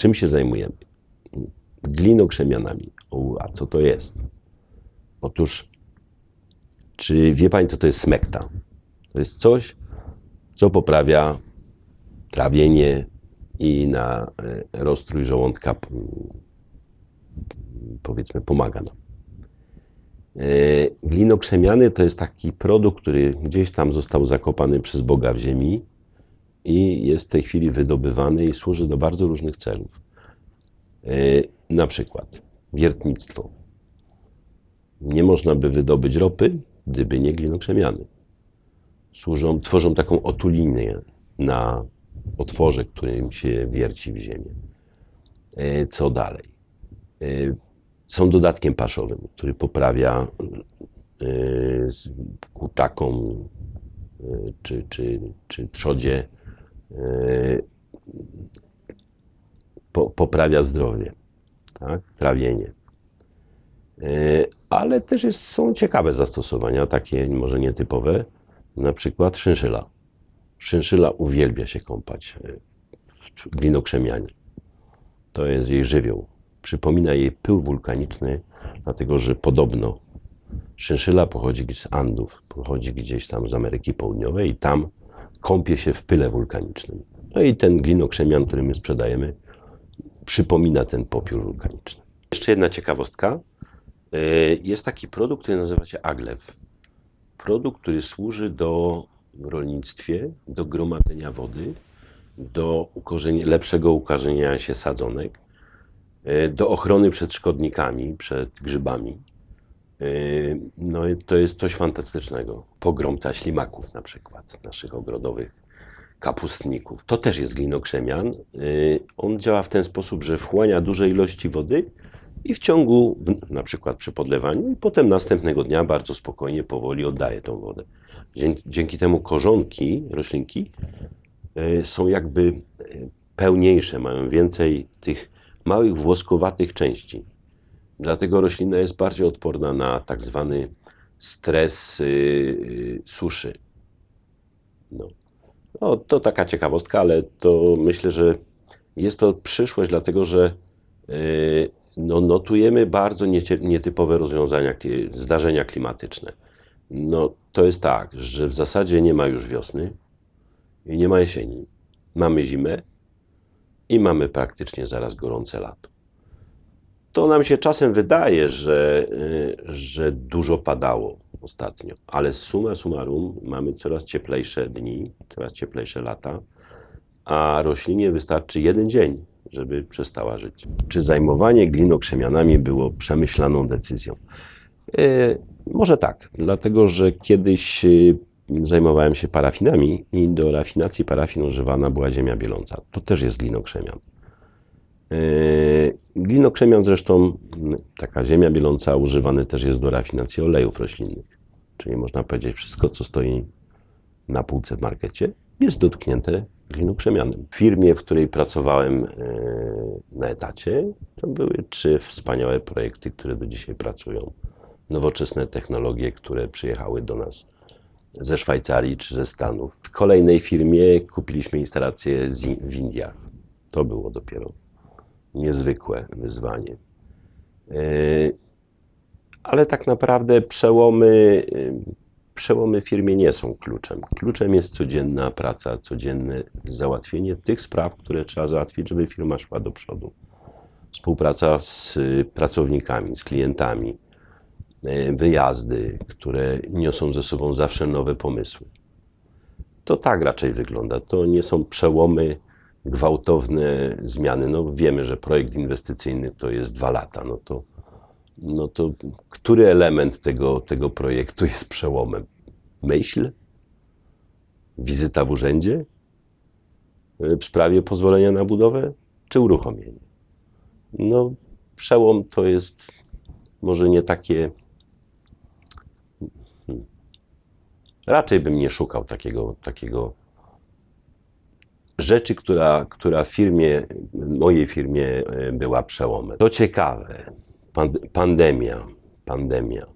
czym się zajmujemy? Glinokrzemianami. O, a co to jest? Otóż, czy wie Pani, co to jest smekta? To jest coś, co poprawia trawienie i na e, rozstrój żołądka, powiedzmy, pomaga nam. E, Glinokrzemiany to jest taki produkt, który gdzieś tam został zakopany przez Boga w ziemi i jest w tej chwili wydobywany i służy do bardzo różnych celów. E, Na przykład wiertnictwo. Nie można by wydobyć ropy, gdyby nie glinokrzemiany. Służą, tworzą taką otulinę na otworze, którym się wierci w ziemię. E, Co dalej? E, Są dodatkiem paszowym, który poprawia kurczakom czy, czy, czy trzodzie po, poprawia zdrowie, tak? trawienie. E, Ale też jest, są ciekawe zastosowania, takie może nietypowe, na przykład szynszyla. Szynszyla uwielbia się kąpać e, w glinokrzemianie. To jest jej żywioł. Przypomina jej pył wulkaniczny, dlatego że podobno szynszyla pochodzi z Andów, pochodzi gdzieś tam z Ameryki Południowej i tam kąpie się w pyle wulkanicznym. No i ten glinokrzemian, który my sprzedajemy, przypomina ten popiół wulkaniczny. Jeszcze jedna ciekawostka. E, Jest taki produkt, który nazywa się aglew. Produkt, który służy do w rolnictwie, do gromadzenia wody, do ukorzenia, lepszego ukorzeniania się sadzonek, e, do ochrony przed szkodnikami, przed grzybami. E, No to jest coś fantastycznego. Pogromca ślimaków na przykład, naszych ogrodowych kapustników. To też jest glinokrzemian. E, On działa w ten sposób, że wchłania duże ilości wody i w ciągu, na przykład przy podlewaniu, i potem następnego dnia bardzo spokojnie, powoli oddaje tą wodę. Dzięki, temu korzonki, roślinki e, są jakby e, pełniejsze, mają więcej tych małych włoskowatych części. Dlatego roślina jest bardziej odporna na tak zwany stres y, suszy. No. no, to taka ciekawostka, ale to myślę, że jest to przyszłość, dlatego że y, no, notujemy bardzo nietypowe rozwiązania, zdarzenia klimatyczne. No, to jest tak, że w zasadzie nie ma już wiosny i nie ma jesieni. Mamy zimę i mamy praktycznie zaraz gorące lato. To nam się czasem wydaje, że, y, że dużo padało ostatnio, ale summa summarum mamy coraz cieplejsze dni, coraz cieplejsze lata, a roślinie wystarczy jeden dzień, żeby przestała żyć. Czy zajmowanie glinokrzemianami było przemyślaną decyzją? E, Może tak, dlatego że kiedyś e, zajmowałem się parafinami i do rafinacji parafin używana była ziemia bieląca. To też jest glinokrzemian. E, Glinokrzemian zresztą, m, taka ziemia bieląca używany też jest do rafinacji olejów roślinnych. Czyli można powiedzieć, wszystko co stoi na półce w markecie jest dotknięte glinokrzemianem. W firmie, w której pracowałem e, na etacie, to były trzy wspaniałe projekty, które do dzisiaj pracują. Nowoczesne technologie, które przyjechały do nas ze Szwajcarii czy ze Stanów. W kolejnej firmie kupiliśmy instalację w Indiach. To było dopiero niezwykłe wyzwanie. E, Ale tak naprawdę przełomy, e, przełomy w firmie nie są kluczem. Kluczem jest codzienna praca, codzienne załatwienie tych spraw, które trzeba załatwić, żeby firma szła do przodu. Współpraca z y, pracownikami, z klientami, e, wyjazdy, które niosą ze sobą zawsze nowe pomysły. To tak raczej wygląda. To nie są przełomy, gwałtowne zmiany. No wiemy, że projekt inwestycyjny to jest dwa lata. No to, no to który element tego, tego projektu jest przełomem? Myśl? Wizyta w urzędzie? Y, W sprawie pozwolenia na budowę? Czy uruchomienie? No, przełom to jest może nie takie. Hmm. Raczej bym nie szukał takiego, takiego rzeczy, która, która w firmie, mojej firmie e, była przełomem. To ciekawe. Pand- pandemia. Pandemia.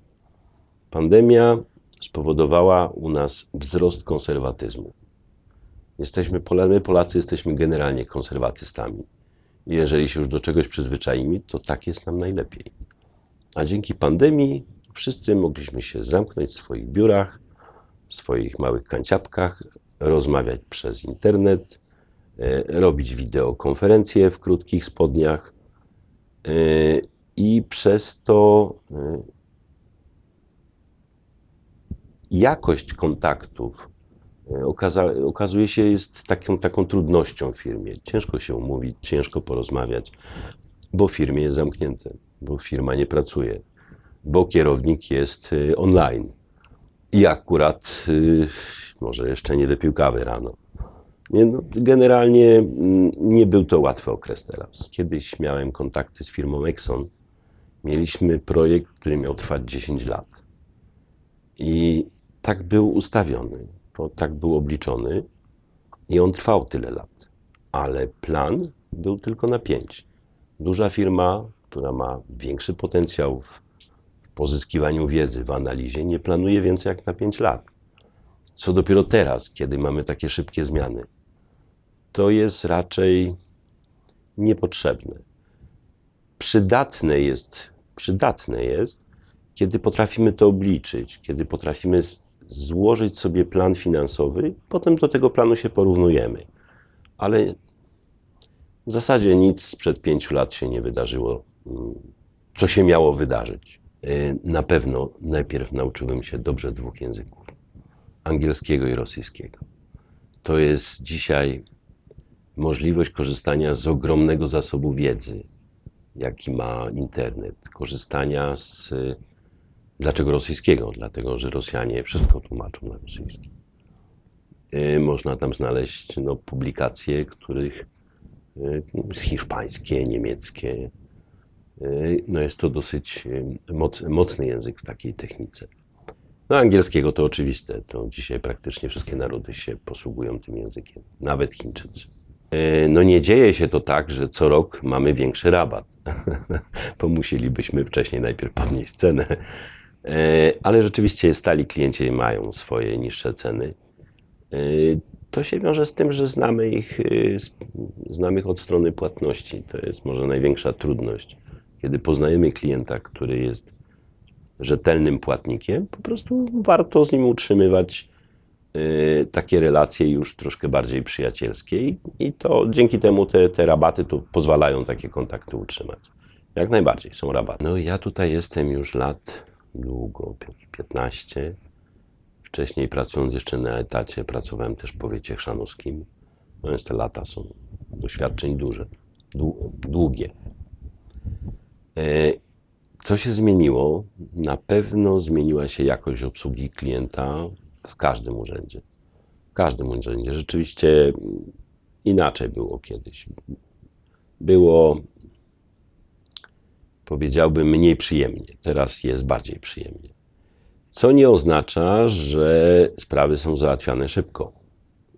Pandemia spowodowała u nas wzrost konserwatyzmu. Jesteśmy, my Polacy jesteśmy generalnie konserwatystami. Jeżeli się już do czegoś przyzwyczaimy, to tak jest nam najlepiej. A dzięki pandemii wszyscy mogliśmy się zamknąć w swoich biurach, w swoich małych kanciapkach, rozmawiać przez internet, robić wideokonferencje w krótkich spodniach e, i przez to e, jakość kontaktów e, okazuje się jest taką, taką trudnością w firmie. Ciężko się umówić, ciężko porozmawiać, bo w firmie jest zamknięte, bo firma nie pracuje, bo kierownik jest online i akurat może jeszcze nie wypił kawy rano. Nie, no, generalnie mm, nie był to łatwy okres teraz. Kiedyś miałem kontakty z firmą Exxon. Mieliśmy projekt, który miał trwać 10 lat. I tak był ustawiony, to tak był obliczony i on trwał tyle lat. Ale plan był tylko na 5. Duża firma, która ma większy potencjał w, w pozyskiwaniu wiedzy, w analizie, nie planuje więcej jak na 5 lat. Co dopiero teraz, kiedy mamy takie szybkie zmiany, to jest raczej niepotrzebne. Przydatne jest, przydatne jest, kiedy potrafimy to obliczyć, kiedy potrafimy złożyć sobie plan finansowy, potem do tego planu się porównujemy. Ale w zasadzie nic sprzed pięciu lat się nie wydarzyło, mm, co się miało wydarzyć. Y, Na pewno najpierw nauczyłem się dobrze dwóch języków: angielskiego i rosyjskiego. To jest dzisiaj możliwość korzystania z ogromnego zasobu wiedzy, jaki ma internet, korzystania z. Dlaczego rosyjskiego? Dlatego, że Rosjanie wszystko tłumaczą na rosyjski. Y, Można tam znaleźć no, publikacje, których y, hiszpańskie, niemieckie. Y, No jest to dosyć y, moc, mocny język w takiej technice. No angielskiego to oczywiste. To dzisiaj praktycznie wszystkie narody się posługują tym językiem, nawet Chińczycy. Y, No nie dzieje się to tak, że co rok mamy większy rabat, bo musielibyśmy wcześniej najpierw podnieść cenę. E, Ale rzeczywiście stali klienci mają swoje niższe ceny. E, To się wiąże z tym, że znamy ich, e, znamy ich od strony płatności. To jest może największa trudność. Kiedy poznajemy klienta, który jest rzetelnym płatnikiem, po prostu warto z nim utrzymywać e, takie relacje już troszkę bardziej przyjacielskie i- to dzięki temu te, te rabaty tu pozwalają takie kontakty utrzymać. Jak najbardziej są rabaty. No ja tutaj jestem już lat długo, pi- 15. Wcześniej pracując jeszcze na etacie, pracowałem też w powiecie chrzanowskim. No więc te lata są doświadczeń duże, dłu- długie. E, Co się zmieniło? Na pewno zmieniła się jakość obsługi klienta w każdym urzędzie. W każdym urzędzie. Rzeczywiście mm, inaczej było kiedyś. Było, powiedziałbym, mniej przyjemnie. Teraz jest bardziej przyjemnie. Co nie oznacza, że sprawy są załatwiane szybko.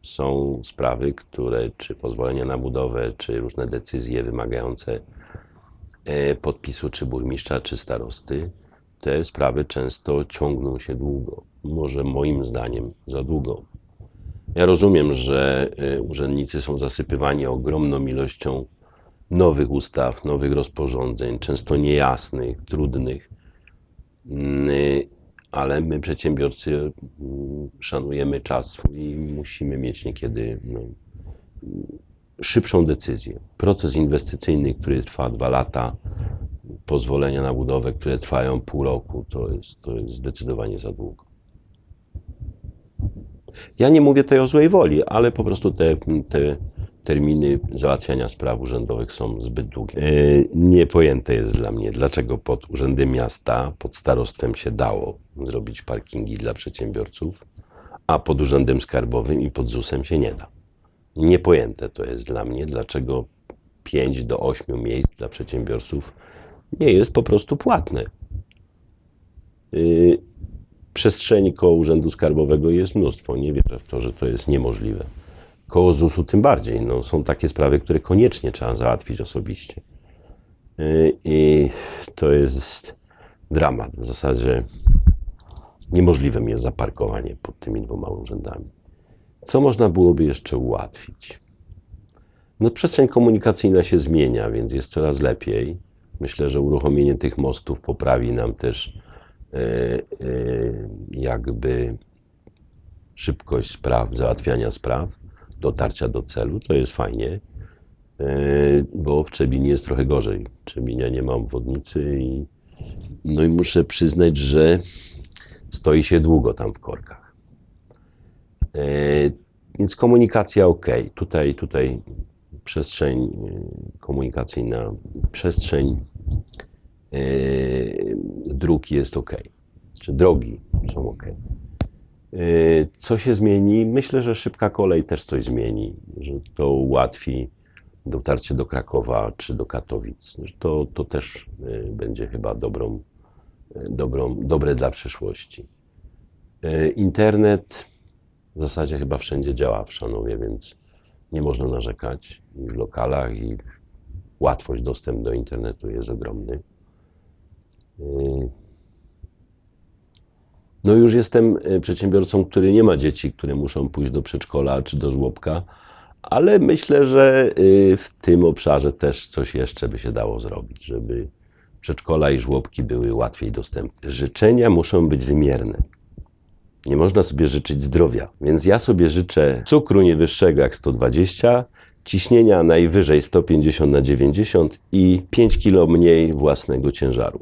Są sprawy, które, czy pozwolenia na budowę, czy różne decyzje wymagające e, podpisu czy burmistrza, czy starosty, te sprawy często ciągną się długo. Może moim zdaniem za długo. Ja rozumiem, że e, urzędnicy są zasypywani ogromną ilością nowych ustaw, nowych rozporządzeń, często niejasnych, trudnych, Mm, ale my, przedsiębiorcy, mm, szanujemy czas i musimy mieć niekiedy no, szybszą decyzję. Proces inwestycyjny, który trwa dwa lata, pozwolenia na budowę, które trwają pół roku, to jest, to jest zdecydowanie za długo. Ja nie mówię tutaj o złej woli, ale po prostu te, te terminy załatwiania spraw urzędowych są zbyt długie. E, Niepojęte jest dla mnie, dlaczego pod Urzędem Miasta, pod starostwem się dało zrobić parkingi dla przedsiębiorców, a pod Urzędem Skarbowym i pod ZUS-em się nie da. Niepojęte to jest dla mnie, dlaczego 5 do 8 miejsc dla przedsiębiorców nie jest po prostu płatne. Yy, przestrzeni koło Urzędu Skarbowego jest mnóstwo. Nie wierzę w to, że to jest niemożliwe. Koło ZUS-u tym bardziej. No, są takie sprawy, które koniecznie trzeba załatwić osobiście. Yy, I to jest dramat. W zasadzie niemożliwym jest zaparkowanie pod tymi dwoma urzędami. Co można byłoby jeszcze ułatwić? No, przestrzeń komunikacyjna się zmienia, więc jest coraz lepiej. Myślę, że uruchomienie tych mostów poprawi nam też jakby szybkość spraw, załatwiania spraw, dotarcia do celu. To jest fajnie, e, bo w Trzebinie jest trochę gorzej. Trzebinia nie ma obwodnicy i, no i muszę przyznać, że stoi się długo tam w korkach. Więc komunikacja ok. Tutaj, tutaj przestrzeń komunikacyjna, przestrzeń dróg jest ok. Czy drogi są ok. E, Co się zmieni? Myślę, że szybka kolej też coś zmieni, że to ułatwi dotarcie do Krakowa czy do Katowic. To, to też e, będzie chyba dobrą, dobrą, dobre dla przyszłości. Internet w zasadzie chyba wszędzie działa w Szanowie, więc nie można narzekać i w lokalach, i łatwość dostęp do internetu jest ogromny. No już jestem y, przedsiębiorcą, który nie ma dzieci, które muszą pójść do przedszkola czy do żłobka, ale myślę, że y, w tym obszarze też coś jeszcze by się dało zrobić, żeby przedszkola i żłobki były łatwiej dostępne. Życzenia muszą być wymierne. Nie można sobie życzyć zdrowia, więc ja sobie życzę cukru nie wyższego jak 120, ciśnienia najwyżej 150 na 90 i 5 kg mniej własnego ciężaru.